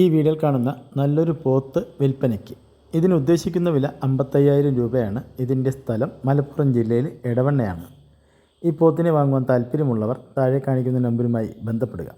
ഈ വീഡിയോയിൽ കാണുന്ന നല്ലൊരു പോത്ത് വിൽപ്പനയ്ക്ക്. ഇതിന് ഉദ്ദേശിക്കുന്ന വില അമ്പത്തയ്യായിരം രൂപയാണ്. ഇതിന്റെ സ്ഥലം മലപ്പുറം ജില്ലയിൽ എടവണ്ണയാണ്. ഈ പോത്തിനെ വാങ്ങുവാൻ താല്പര്യമുള്ളവർ താഴെ കാണിക്കുന്ന നമ്പറുമായി ബന്ധപ്പെടുക.